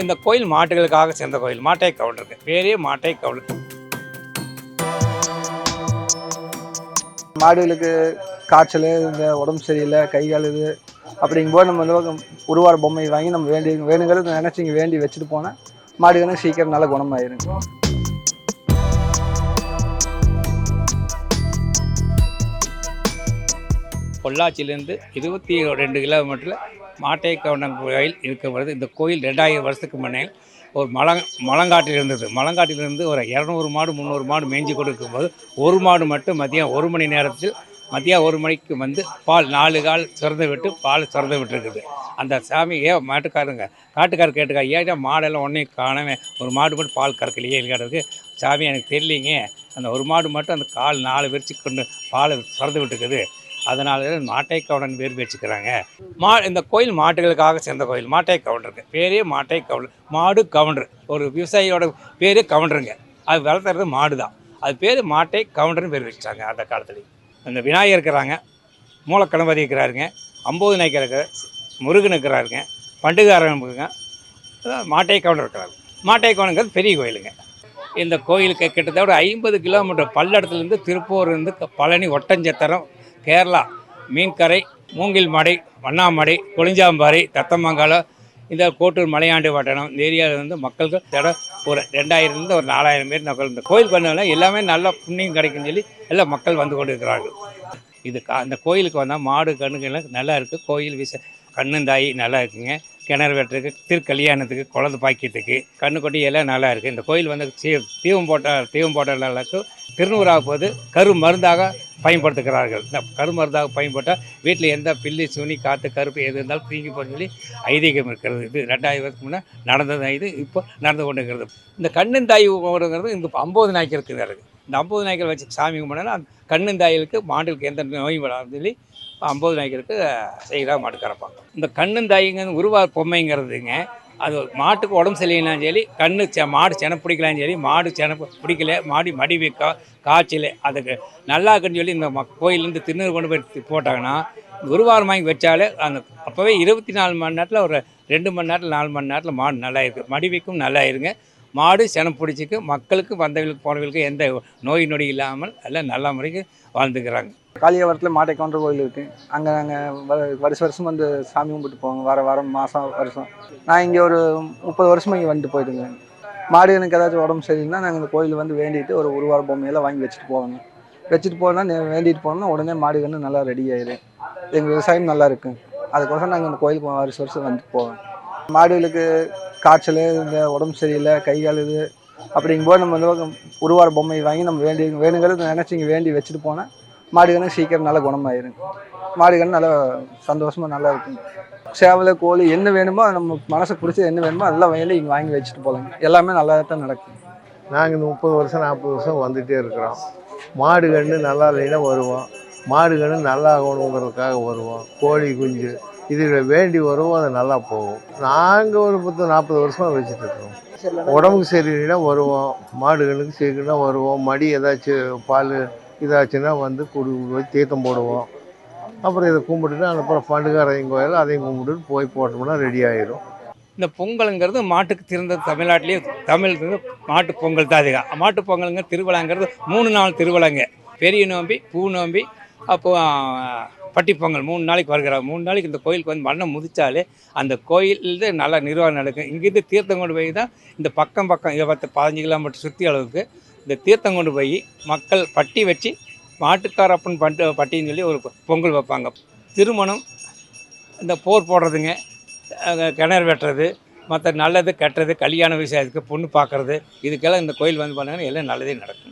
இந்த கோயில் மாட்டுகளுக்காக சேர்ந்த கோயில். மாட்டை கவுண்டருக்கு பேரே மாட்டை கவுண்டர் மாடுகளுக்கு காய்ச்சல் இந்த உடம்பு சரியில்லை கை கால் இது அப்படிங்கும்போது நம்ம வந்து உருவார பொம்மை வாங்கி நம்ம வேண்டி வேணுங்கிறது நினச்சி இங்கே வேண்டி வச்சுட்டு போனால் மாடுகளும் சீக்கிரம் நல்லா குணமாயிருங்க. பொள்ளாச்சியிலேருந்து இருபத்தி ரெண்டு கிலோமீட்டரில் மாட்டை கவுண்டன் கோயில் இருக்கிறது இந்த கோயில் ரெண்டாயிரம் வருஷத்துக்கு முன்னே ஒரு மலங் மலங்காட்டில் இருந்தது. மலங்காட்டிலிருந்து ஒரு இரநூறு மாடு முந்நூறு மாடு மேய்ஞ்சி கொடுக்கும்போது ஒரு மாடு மட்டும் மதியம் ஒரு மணி நேரத்தில் மதியம் ஒரு மணிக்கு வந்து பால் நாலு கால் திறந்து விட்டு பால் திறந்து விட்டுருக்குது. அந்த சாமி ஏ மாட்டுக்காரங்க காட்டுக்காரர் கேட்டுக்கா ஏன்னா மாடெல்லாம் ஒன்றையும் காணவே ஒரு மாடு மட்டும் பால் கறக்கலையே? கேட்டதுக்கு சாமி எனக்கு தெரியலிங்க. அந்த ஒரு மாடு மட்டும் அந்த கால் நாலு விரிச்சு கொண்டு பால் திறந்து விட்டுருக்குது. அதனால மாட்டை கவுண்டன் பேர் வச்சுக்கிறாங்க. மா இந்த கோயில் மாட்டுகளுக்காக சேர்ந்த கோயில் மாட்டை கவுண்டருக்கு பேரே மாட்டை கவுண்டர் மாடு கவுண்டர். ஒரு விவசாயியோட பேரே கவுண்டருங்க. அது வளர்த்துறது மாடு தான் அது பேர் மாட்டை கவுண்டர்னு பேர் வச்சுட்டாங்க அந்த காலத்துலேயும் அந்த விநாயகர் இருக்கிறாங்க மூலக்கணபதி இருக்கிறாருங்க அம்போது நாயக்கர் இருக்கிற முருகன் இருக்கிறாருங்க பண்டுகாரன் இருக்குங்க. மாட்டை கவுண்டர் இருக்கிறாரு. மாட்டை கவுண்டங்கிறது பெரிய கோயிலுங்க. இந்த கோயிலுக்கு கிட்டத்தட்ட ஒரு ஐம்பது கிலோமீட்டர் பல்லடத்துலேருந்து திருப்பூர்லேருந்து பழனி ஒட்டஞ்சத்திரம் கேரளா மீன்கரை மூங்கில் மடை வண்ணாமடை கொளிஞ்சாம்பாறை தத்தமங்கலம் இந்த கோட்டூர் மலையாண்டு வட்டணம். இந்த ஏரியாவில் வந்து மக்களுக்கு தடவை ஒரு ரெண்டாயிரம்லேருந்து ஒரு நாலாயிரம் பேர் மக்கள் இந்த கோயில் பண்ணல எல்லாமே நல்ல புண்ணியம் கிடைக்குன்னு சொல்லி எல்லாம் மக்கள் வந்து கொண்டு இருக்கிறார்கள் இது கா இந்த கோயிலுக்கு வந்தால் மாடு கண்ணுங்கெல்லாம் நல்லா இருக்குது கோயில் விச கண்ணுந்தாயி நல்லா இருக்குங்க. கிணறு வெட்டுறதுக்கு திருக்கல்யாணத்துக்கு குழந்தை பாக்கியத்துக்கு கண்ணு கொட்டி எல்லாம் நல்லா இருக்குது இந்த கோயில் வந்து சீ தீவம் போட்ட தீவம் போட்டவர்களுக்கு திருநூறாக போது கரு மருந்தாக பயன்படுத்துகிறார்கள். இந்த கரு மருந்தாக பயன்பட்டால் வீட்டில் எந்த பில்லி சுனி காற்று கருப்பு எது இருந்தாலும் தீங்கி போன்னு சொல்லி ஐதீகம் இருக்கிறது. இது ரெண்டாயிரம் வருஷத்துக்கு முன்னே நடந்தது. இது இப்போ நடந்து கொண்டு இருக்கிறது இந்த கண்ணுந்தாய் கும்பிடுங்கிறது இந்த ஐம்பது நாய்க்கு இருக்குது. இந்த ஐம்பது நாய்கள் வச்சு சாமி கும்பிடனா கண்ணுந்தாய்களுக்கு மாடுகளுக்கு எந்த நோயும் வராதுன்னு சொல்லி ஐம்பது நாய்களுக்கு செய்கிறா மாடு கறப்பாங்க. இந்த கண்ணுந்தாய்ங்க உருவா பொம்மைங்கிறதுங்க அது மாட்டுக்கு உடம்பு சரியில்லைனாலும் சரி கண்ணு செ மாடு சென பிடிக்கலான்னு சரி மாடு செனப்பு பிடிக்கல மாடி மடி வைக்கா காய்ச்சல் அதுக்கு நல்லா இருக்குன்னு சொல்லி இந்த ம கோயிலேருந்து திருநூறு கொண்டு போய் போட்டாங்கன்னா ஒரு வாரம் வாங்கி வச்சாலே அந்த அப்போவே இருபத்தி நாலு மணி நேரத்தில் ஒரு ரெண்டு மணி நேரத்தில் நாலு மணி நேரத்தில் மாடு நல்லா இருக்குது மடி வைக்கும் நல்லா இருங்க மாடு செனம் பிடிச்சிக்கு மக்களுக்கு வந்தவர்களுக்கு போனவர்களுக்கு எந்த நோய் நொடி இல்லாமல் எல்லாம் நல்ல முறைக்கு வாழ்ந்துக்கிறாங்க. காளியாவரத்தில் மாட்டை கவுண்டர் கோயில் இருக்குது அங்கே நாங்கள் வருஷ வருஷம் வந்து சாமி கும்பிட்டு போவோம். வார வாரம் மாதம் வருஷம். நான் இங்கே ஒரு முப்பது வருஷமாக இங்கே வந்துட்டு போயிட்டுங்க மாடு எனக்கு ஏதாச்சும் உடம்பு சரியில்லைன்னா நாங்கள் இந்த கோயில் வந்து வேண்டிட்டு ஒரு ஒரு வார பொம்மையெல்லாம் வாங்கி வச்சுட்டு போவாங்க. வச்சுட்டு போனால் வேண்டிட்டு போனோம்னா உடனே மாடு கன்று நல்லா ரெடி ஆயிடும் எங்கள் விவசாயம் நல்லா இருக்கும் அதுக்கோசரம் நாங்கள் இந்த கோயிலுக்கு வருஷம் வருஷம் வந்துட்டு போவோம். மாடுகளுக்கு காய்ச்சல் இந்த உடம்பு சரியில்லை கை கால் இது அப்படிங்கும்போது நம்ம வந்து உருவார பொம்மை வாங்கி நம்ம வேண்டி வேணுங்கிறது நினச்சி இங்கே வேண்டி வச்சுட்டு போனால் மாடுகளும் சீக்கிரம் நல்லா குணமாயிருங்க மாடுகள் நல்லா சந்தோஷமாக நல்லா இருக்கும். சேவலை கோழி என்ன வேணுமோ நம்ம மனசை பிடிச்சது என்ன வேணுமோ அதெல்லாம் வேண்டி இங்கே வாங்கி வச்சுட்டு போகலாங்க எல்லாமே நல்லா தான் நடக்கும். நாங்கள் இந்த முப்பது வருஷம் நாற்பது வருஷம் வந்துகிட்டே இருக்கிறோம். மாடு கன்று நல்லா இல்லைன்னா வருவோம். மாடு கன்று நல்லா ஆகணுங்கிறதுக்காக வருவோம். கோழி குஞ்சு இதுகளை வேண்டி வரும் அது நல்லா போகும். நாங்கள் ஒரு பத்து நாற்பது வருஷமாக வச்சுட்டு இருக்கிறோம். உடம்புக்கு சரியில்லைன்னா வருவோம். மாடுகளுக்கு சரியில்லைன்னா வருவோம். மடி ஏதாச்சும் பால் இதாச்சுன்னா வந்து குடி போய் தீர்த்தம் போடுவோம். அப்புறம் இதை கும்பிட்டுட்டு அப்புறம் பண்டுகாரையும் கோயில் அதையும் கும்பிட்டுட்டு போய் போட்டோம்னா ரெடி ஆகிடும் இந்த பொங்கலுங்கிறது மாட்டுக்கு திறந்த தமிழ்நாட்டிலேயே தமிழ் வந்து மாட்டு பொங்கல் தான் அதிகம் மாட்டு பொங்கலுங்க திருவிழாங்கிறது மூணு நாள் திருவிழாங்க. பெரிய நோம்பி பூ நோம்பி அப்போ பட்டி பொங்கல் மூணு நாளைக்கு வருகிறாங்க மூணு நாளைக்கு இந்த கோயிலுக்கு வந்து மண்ணை முதிச்சாலே அந்த கோயிலில் நல்லா நிர்வாகம் நடக்கும். இங்கேருந்து தீர்த்தம் கொண்டு போய் தான் இந்த பக்கம் பக்கம் இருபத்து பதினஞ்சு கிலோமீட்டர் சுற்றி அளவுக்கு இந்த தீர்த்தம் கொண்டு போய் மக்கள் பட்டி வச்சு மாட்டுக்காரப்பன் பட்டு பட்டின்னு சொல்லி ஒரு பொங்கல் வைப்பாங்க. திருமணம் இந்த போர் போடுறதுங்க கிணறு வெட்டுறது மற்ற நல்லது கெட்டது கல்யாண விஷயத்துக்கு பொண்ணு பார்க்குறது இதுக்கெல்லாம் இந்த கோயில் வந்து பண்ணாங்கன்னா எல்லாம் நல்லதே நடக்கும்.